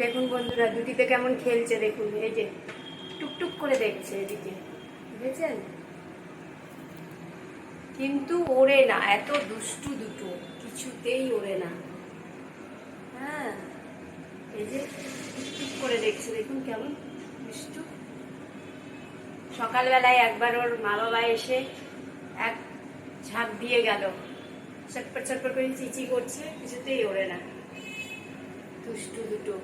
দেখুন বন্ধুরা, দুটিতে কেমন খেলছে দেখুন, এই যে টুকটুক করে দেখছে এদিকে। বুঝেছেন কিন্তু ওড়ে না, এত দুষ্টু দুটো, কিছুতেই ওড়ে না। হ্যাঁ এই যে টুকটুক করে দেখছে, দেখুন কেমন দুষ্টু। সকালবেলায় একবার ওর মা বাবা এসে এক ঝাঁপ দিয়ে গেল। চটপট চটপট করে চিচি করছে, কিছুতেই ওড়ে না। দুষ্টু দুটো।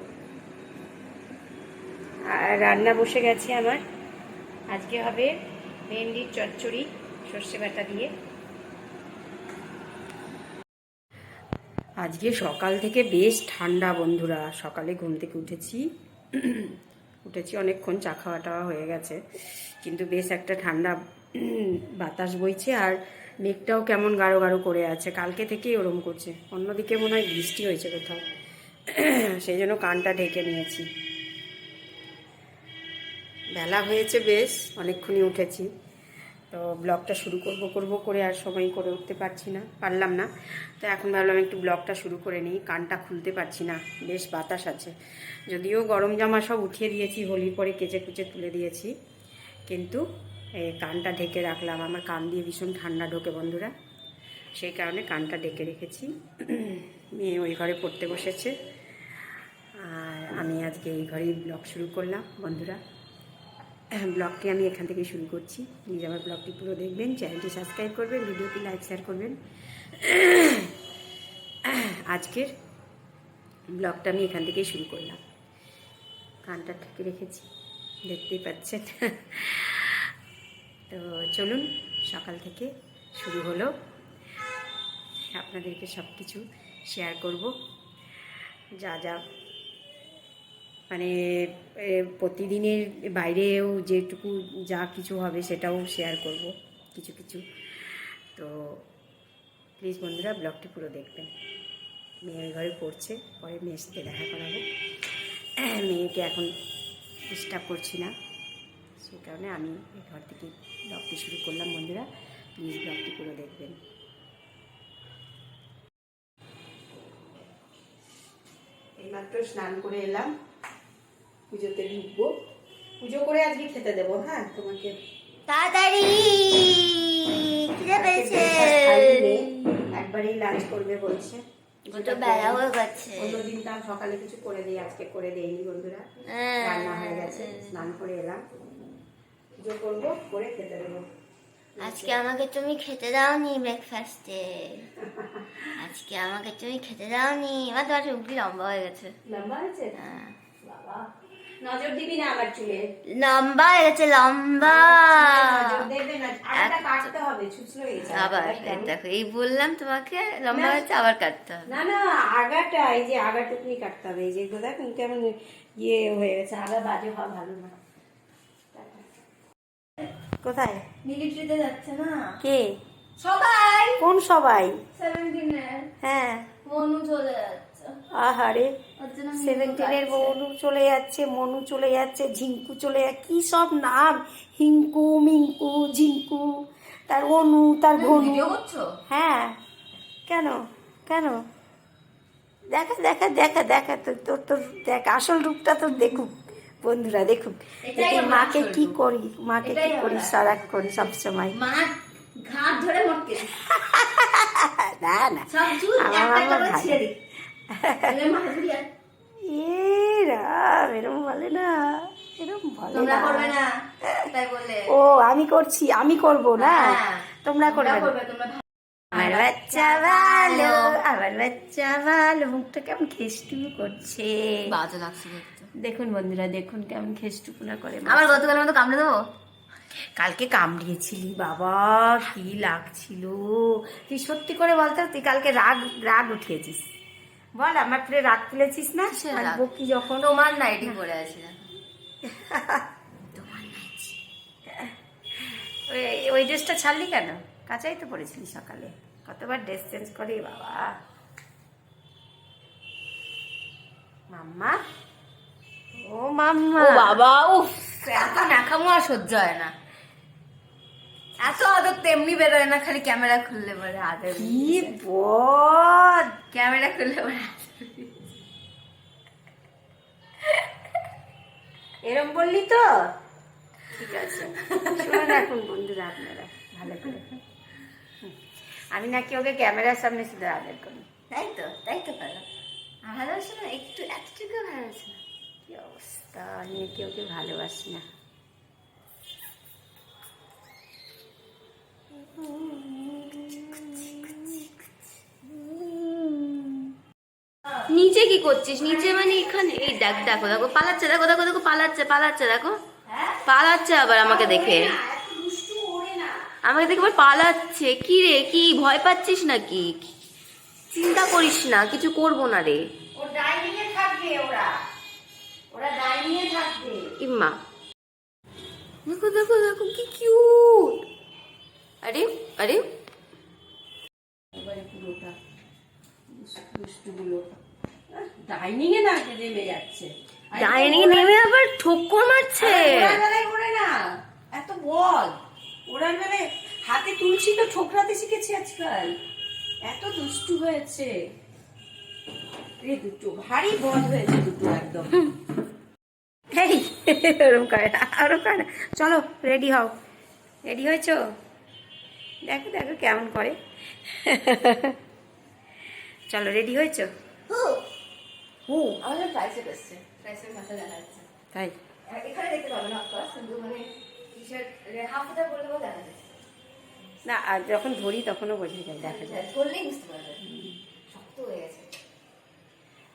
আর রান্না বসে গেছে আমার। আজকে হবে ভেন্ডির চচ্চড়ি, সর্ষে বাটা দিয়ে। আজকে সকাল থেকে বেশ ঠান্ডা বন্ধুরা, সকালে ঘুম থেকে উঠেছি। উঠেছি অনেকক্ষণ, চা খাওয়া টাওয়া হয়ে গেছে। কিন্তু বেশ একটা ঠান্ডা বাতাস বইছে আর মেঘটাও কেমন গাঢ় গাঢ় করে আছে। কালকে থেকেই ওরম করছে। অন্যদিকে মনে হয় বৃষ্টি হয়েছে কোথাও। সেই জন্য কানটা ঢেকে নিয়েছি। বেলা হয়েছে বেশ, অনেকক্ষণই উঠেছি। তো ব্লগটা শুরু করব করব করে আর সময় করে উঠতে পারছি না, পারলাম না। তো এখন ভাবলাম একটু ব্লগটা শুরু করে নিই, কানটা খুলতে পারছি না, বেশ বাতাস আছে। যদিও গরম জামা সব উঠিয়ে দিয়েছি, হোলির পরে কেচে কুচে তুলে দিয়েছি, কিন্তু এই কানটা ঢেকে রাখলাম। আমার কান দিয়ে ভীষণ ঠান্ডা ঢোকে বন্ধুরা, সেই কারণে কানটা ডেকে রেখেছি। মেয়ে ওই ঘরে পড়তে বসেছে, আর আমি আজকে এই ঘরেই ব্লগ শুরু করলাম, বন্ধুরা। ব্লগটি আমি এখান থেকে শুরু করছি। প্লিজ আমার ব্লগটি পুরো দেখবেন, চ্যানেলটি সাবস্ক্রাইব করবেন, ভিডিওটি লাইক, শেয়ার করবেন। আজকের ব্লগটা আমি এখান থেকেই শুরু করলাম। কানটা ঠেকে রেখেছি, দেখতেই পাচ্ছেন। তো চলুন, সকাল থেকে শুরু হলো। আপনাদেরকে সব কিছু শেয়ার করব। যা যা মানে প্রতিদিনের বাইরেও যেটুকু যা কিছু হবে সেটাও শেয়ার করব, কিছু কিছু। তো প্লিজ বন্ধুরা ব্লগটি পুরো দেখবেন। মেয়ের ঘরে পড়ছে, পরে মেয়ের সাথে দেখা করাবো। মেয়েকে এখন ডিস্টার্ব করছি না। সেই কারণে আমি এই ঘর থেকে ব্লগটি শুরু করলাম, বন্ধুরা। প্লিজ ব্লগটি পুরো দেখবেন। এইমাত্র স্নান করে এলাম। পুজোতে ঢুকবো। পুজো করে আজকে খেতে দেবো হ্যাঁ তোমাকে। তাড়াতাড়ি! পেয়েছে। একবারেই লাঞ্চ করবে বলছে। তো বেলা হয়ে গেছে। অন্যদিন তার সকালে কিছু করে দিই আজকে করে দেয়নি বন্ধুরা। হ্যাঁ। রান্না হয়ে গেছে স্নান করে এলাম। পুজো করব করে খেতে দেবো। আজকে আমাকে তুমি খেতে দাওনি ব্রেকফাস্টে আজকে আমাকে তুমি খেতে দাওনি। আমার তোমার চুলটি লম্বা হয়ে গেছে। লম্বা আছে হ্যাঁ। বাবা। নজর দিবি না আমার চুলে? লম্বা হয়ে গেছে লম্বা। নজর না আগাটা কাটতে হবে ছুচলো হয়েছে আবার এই দেখো এই বললাম তোমাকে লম্বা হয়েছে আবার কাটতে হবে। না না আগাটা এই যে আগাটুকুনি কাটতে হবে এই যে দেখ কেমন ইয়ে হয়ে গেছে আগা বাজে হওয়া ভালো না। কোথায়? মিলিটারিতে যাচ্ছে না? কে? সবাই! কোন সবাই? সেভেন্টিনের হ্যাঁ। মনু চলে যাচ্ছে। আহারে সেভেন্টিনের। মনু চলে যাচ্ছে মনু চলে যাচ্ছে ঝিঙ্কু চলে যাচ্ছে কি সব নাম? হিঙ্কু মিঙ্কু ঝিঙ্কু তার অনু তার ঘনু। হ্যাঁ। কেন? কেন? দেখা দেখা দেখা দেখা তোর তোর তোর দেখ আসল রূপটা তোর দেখুক বন্ধুরা দেখুক মাকে কি। করি মাকে কি করি আমার। সারাক্ষণ সবসময়। মা ঘাট ধরে মটকে না না। আমার করে মা রাম এরম বলে না এরম বলে না। করবে না তাই বলে ও আমি করছি আমি করব না? হ্যাঁ। তোমরা করবে না। করবে তোমরা আমার বাচ্চা ভালো আমার বাচ্চা ভালো। মুখটা কেমন খেষ্টুকু করছে। বাজে লাগছে দেখুন বন্ধুরা দেখুন কেমন খেষ্টুকুনা করে আবার গতকালের মতো কামড়ে দেবো? কালকে কামড়িয়েছিলি বাবা কি লাগছিল। তুই সত্যি করে বলতো তুই কালকে রাগ রাগ উঠিয়েছিস। বল আমার প্রে রাগ তুলেছিস না? বকি যখন তোমার নাইটি পরে আছে। ওই ওই ড্রেসটা ছাড়লি কেন? কাঁচাই তো পরেছিলি সকালে। কতবার ড্রেস চেঞ্জ করি বাবা। মাম্মা? ও মাম্মা। ও বাবা উফ। এত নাকামো আর সহ্য হয় না। এত আদর তেমনি বেরোয় না খালি ক্যামেরা খুললে পরে আদর কি বদ! ক্যামেরা খুললে পরে এরম বললি তো? ঠিক আছে। শুনুন এখন বন্ধুরা আপনারা ভালো করে। আমি নাকি ওকে ক্যামেরার সামনে শুধু আদর করি। তাই তো তাই তো ভালো ভালোবাসে না? একটু এতটুকু ভালোবাসে না? কি অবস্থা? আমি নাকি ওকে ভালোবাসি না। নিচে কি করছিস? নিচে মানে এখানে। এই দেখ, দেখো দেখো, পালাচ্ছে, দেখো দেখো দেখো, পালাচ্ছে পালাচ্ছে, দেখো। পালাচ্ছে আবার আমাকে দেখে। আমাকে দেখে আবার পালাচ্ছে। কি রে, কি? ভয় পাচ্ছিস নাকি? চিন্তা করিস না, কিছু করব না রে। ইম্মা। দেখো দেখো দেখো, কি কিউট আরে আরে। এবারে পুরোটা দুষ্টুগুলো ডাইনিং এ না নেমে যাচ্ছে। ডাইনিং নেমে আবার ঠোক্কর মারছে। ওড়ার না। এত বল। ওড়ার বেলায় হাতে তুলছি তো ঠোকরাতে শিখেছি আজকাল। এত দুষ্টু হয়েছে। রে দুটো ভারী বল হয়েছে দুটো একদম। এই ওরম করে না করে চলো রেডি হও। রেডি হয়েছো? দেখো দেখো কেমন করে। চলো রেডি হয়েছো? তাই। না মানে যাচ্ছে না আর যখন ধরি তখনও বোঝা যায় দেখা যায়। হয়ে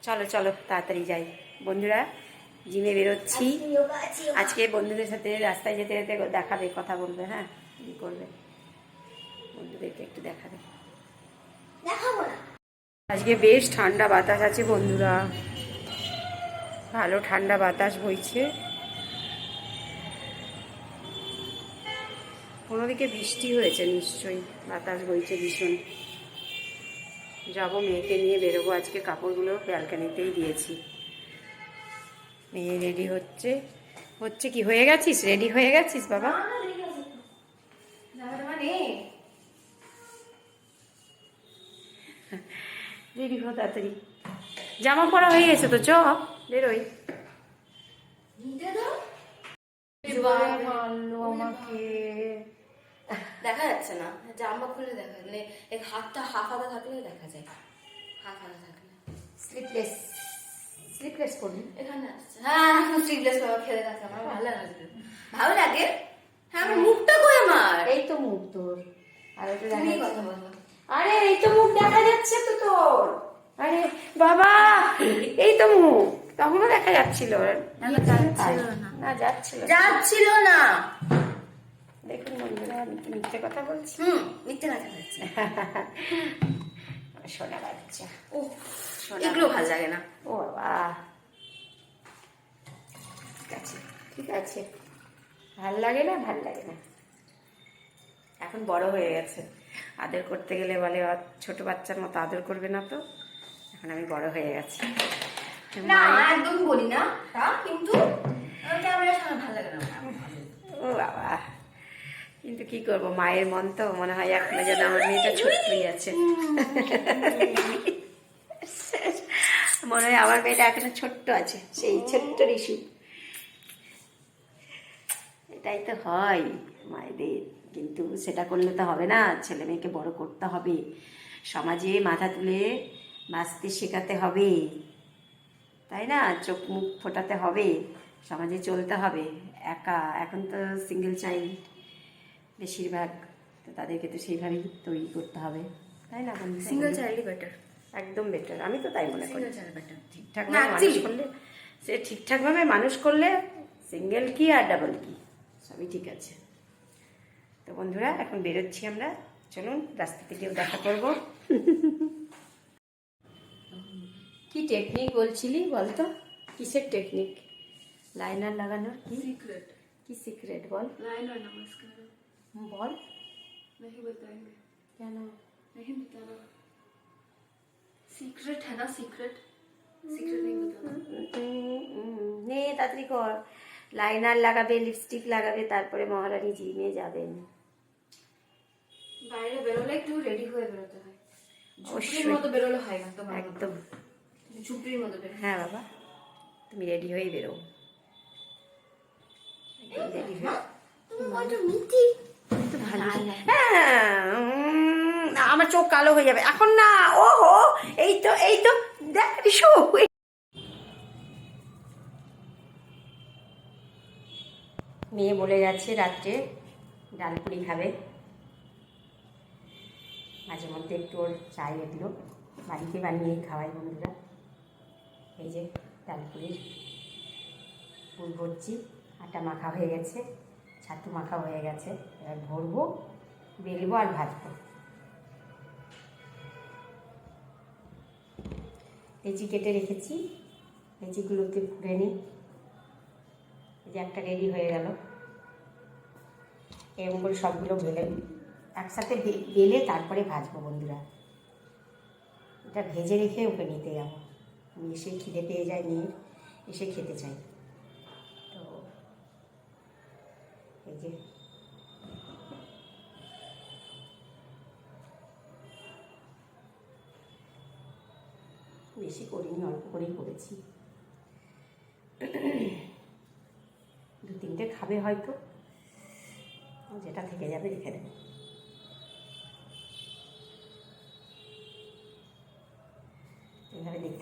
চলো চলো তাড়াতাড়ি যাই। বন্ধুরা জিমে বেরোচ্ছি। আজকে বন্ধুদের সাথে রাস্তায় যেতে যেতে দেখাবে কথা বলবে হ্যাঁ? কি করবে? বন্ধুদেরকে একটু দেখাবে আজকে বেশ ঠান্ডা বাতাস আছে বন্ধুরা। ভালো ঠান্ডা বাতাস বইছে। দিকে বৃষ্টি হয়েছে নিশ্চয়ই। বাতাস বইছে ভীষণ। যাব মেয়েকে নিয়ে বেরোবো। আজকে কাপড়গুলো ব্যালকানিতেই দিয়েছি। মেয়ে রেডি হচ্ছে। হচ্ছে কি? হয়ে গেছিস? রেডি হয়ে গেছিস বাবা মানে রেডি হো তাড়াতাড়ি। জামা পরা হয়ে গেছে তো চ। বেরোই। নিতে দাও মারলো আমাকে দেখা যাচ্ছে না। জামা খুলে দেখা মানে এই হাতটা হাফ হাতা থাকলে দেখা যায়। হাফ হাতা থাকলে। স্লিপলেস স্লিপলেস করবি? এখানে আসছে। হ্যাঁ এখন স্লিভলেস বাবা খেলে থাকে আমার ভালো লাগে ভালো লাগে? হ্যাঁ আমার মুখটা কই আমার? এই তো মুখ তোর। আর একটু দেখা কথা বলো। আরে এই তো মুখ দেখা যাচ্ছে তো তোর। আরে বাবা এই তো মুখ। তখনও দেখা যাচ্ছিল। না, যাচ্ছিল যাচ্ছিল না। দেখুন বন্ধুরা আমি কি মিথ্যে কথা বলছি। হুম মিথ্যে কথা বলছে। বাচ্চা। ও এগুলো ভালো লাগে না। ও বাবা। ঠিক আছে ঠিক আছে। ভালো লাগে না? ভালো লাগে না। এখন বড় হয়ে গেছে। আদর করতে গেলে বলে ছোট বাচ্চার মতো আদর করবে না তো? এখন আমি বড় হয়ে গেছি। না মায়ের- একদম বলি না তা কিন্তু। ও বাবা। কি করব মায়ের মন তো মনে হয় এখনও যেন আমার মেয়েটা ছোট্টই আছে। মনে হয় আমার মেয়েটা এখনও ছোট্ট আছে সেই ছোট্ট রিসু এটাই তো হয় মায়েদের। কিন্তু সেটা করলে তো হবে না ছেলে মেয়েকে বড় করতে হবে। সমাজে মাথা তুলে বাঁচতে শেখাতে হবে। তাই না? চোখ মুখ ফোটাতে হবে। সমাজে চলতে হবে। একা এখন তো সিঙ্গেল চাইল্ড বেশিরভাগ তো তাদেরকে তো সেইভাবেই তৈরি করতে হবে। তাই না সিঙ্গেল চাইল্ডই বেটার একদম বেটার আমি তো তাই মনে করি। ঠিকঠাক মানুষ করলে সে ঠিকঠাকভাবে মানুষ করলে সিঙ্গেল কি আর ডাবল কি সবই ঠিক আছে। তো বন্ধুরা এখন বেরোচ্ছি আমরা চলুন রাস্তাতে গিয়েও দেখা করব কি টেকনিক বলছিলি বলতো কিসের টেকনিক লাইনার লাগানোর কি सीक्रेट কি সিক্রেট বল लाइनर नमस्कार বল नहीं बताएंगे কেন नहीं बताना सीक्रेट है ना सीक्रेट सीक्रेट नहीं बताना উম, উম, নে তাড়াতাড়ি কর লাইনার লাগাবে লিপস্টিক লাগাবে তারপরে মহারানী জিমে যাবেন বাইরে বেরোলে একটু রেডি হয়ে বেরোতে হয়। ঝুপড়ির মতো বেরোলে হয় না তোমার একদম। ঝুপড়ির মতো বেরো হ্যাঁ বাবা। তুমি রেডি হয়ে বেরো রেডি হয়ে। হ্যাঁ, উম, আমার চোখ কালো হয়ে যাবে। এখন না ও হো এই তো এই তো দেখ রিশু মেয়ে বলে যাচ্ছে রাত্রে ডালপুরি খাবে। মাঝে মধ্যে একটু ওর চাই এগুলো বাড়িতে বানিয়ে খাওয়াই বন্ধুরা। এই যে ডালপুরির ফুল ভরছি আটা মাখা হয়ে গেছে, ছাতু মাখা হয়ে গেছে। এবার ভরবো, বেলবো আর ভাজবো। লেচি কেটে রেখেছি। লেচিগুলোকে ফুড়ে নিই। এই যে একটা রেডি হয়ে গেল। এরকম করে সবগুলো ভেলে একসাথে বেলে তারপরে ভাজবো বন্ধুরা। এটা ভেজে রেখে ওকে নিতে যাব। এসে খিদে পেয়ে যায়, নিয়ে এসে খেতে চাই। তো এই যে বেশি করিনি, অল্প করেই করেছি। দু তিনটে খাবে হয়তো। যেটা থেকে যাবে রেখে দেবে।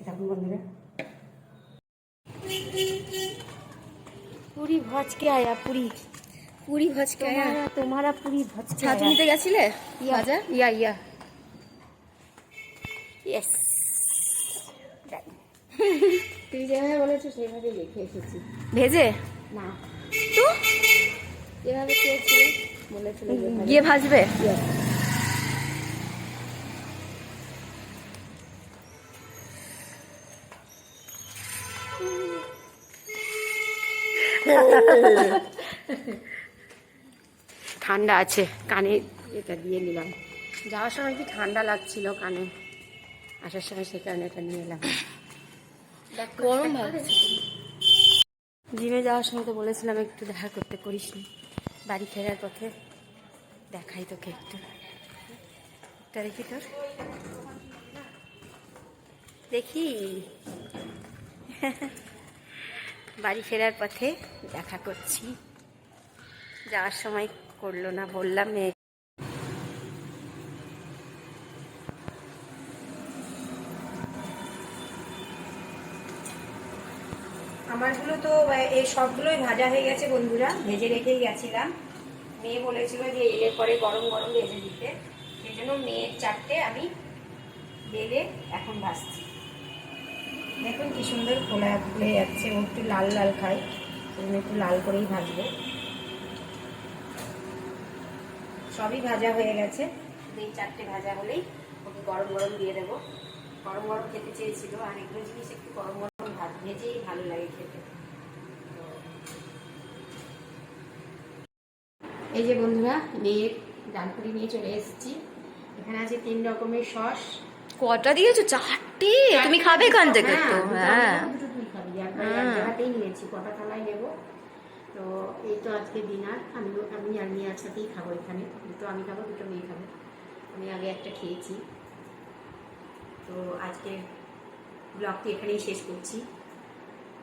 দেখতে থাকুন বন্ধুরা। পুরি ভজকে আয়া পুরি। পুরি ভজকে আয়া। তোমারা পুরি ভজকে ছাতু নিতে গেছিলে? ভাজা ইয়া ইয়া। ইয়েস তুই যেভাবে বলেছ সেভাবে লিখে এসেছি। ভেজে? না। তো? এভাবে খেয়েছি বলেছিল গিয়ে ভাজবে? ইয়েস ঠান্ডা আছে কানে এটা দিয়ে নিলাম। যাওয়ার সময় কি ঠান্ডা লাগছিল কানে? আসার সময় সে কারণে এটা নিয়ে এলাম। গরম জিমে যাওয়ার সময় তো বলেছিলাম একটু দেখা করতে করিস নি। বাড়ি ফেরার পথে দেখাই তোকে একটু। একটা দেখি তোর। দেখি। বাড়ি ফেরার পথে দেখা করছি। যাওয়ার সময় করল না, বললাম মেয়ে আমারগুলো তো এই সবগুলোই ভাজা হয়ে গেছে বন্ধুরা, ভেজে রেখেই গেছিলাম। মেয়ে বলেছিল যে এর পরে গরম গরম ভেজে দিতে। সেই জন্য মেয়ের চারটে আমি বেলে এখন ভাজছি। দেখুন কি সুন্দর খোলা খুলে যাচ্ছে। ও একটু লাল লাল খায় সেজন্য একটু লাল করেই ভাজবো। সবই ভাজা হয়ে গেছে। এই চারটে ভাজা হলেই ওকে গরম গরম দিয়ে দেবো। গরম গরম খেতে চেয়েছিল, আর এগুলো জিনিস একটু গরম গরম ভাত ভেজেই ভালো লাগে খেতে। এই যে বন্ধুরা মেয়ের ডালপুরি নিয়ে চলে এসেছি। এখানে আছে তিন রকমের সস। কটা দিয়েছ? চারটে? তুমি খাবে এখান থেকে? তো হ্যাঁ। হ্যাঁ। নিয়েছি কটা থালায় নেব? তো এই তো আজকে ডিনার আমি আমি আর মেয়ে একসাথেই খাব এখানে। দুটো আমি খাব দুটো মেয়ে খাব। আমি আগে একটা খেয়েছি। তো আজকে ব্লগটি এখানেই শেষ করছি।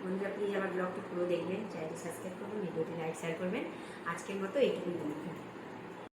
বন্ধুরা প্লিজ আমার ব্লগটি পুরো দেখবেন। চ্যানেলটি সাবস্ক্রাইব করবেন ভিডিওটি লাইক শেয়ার করবেন। আজকের মতো এইটুকুই বন্ধুরা।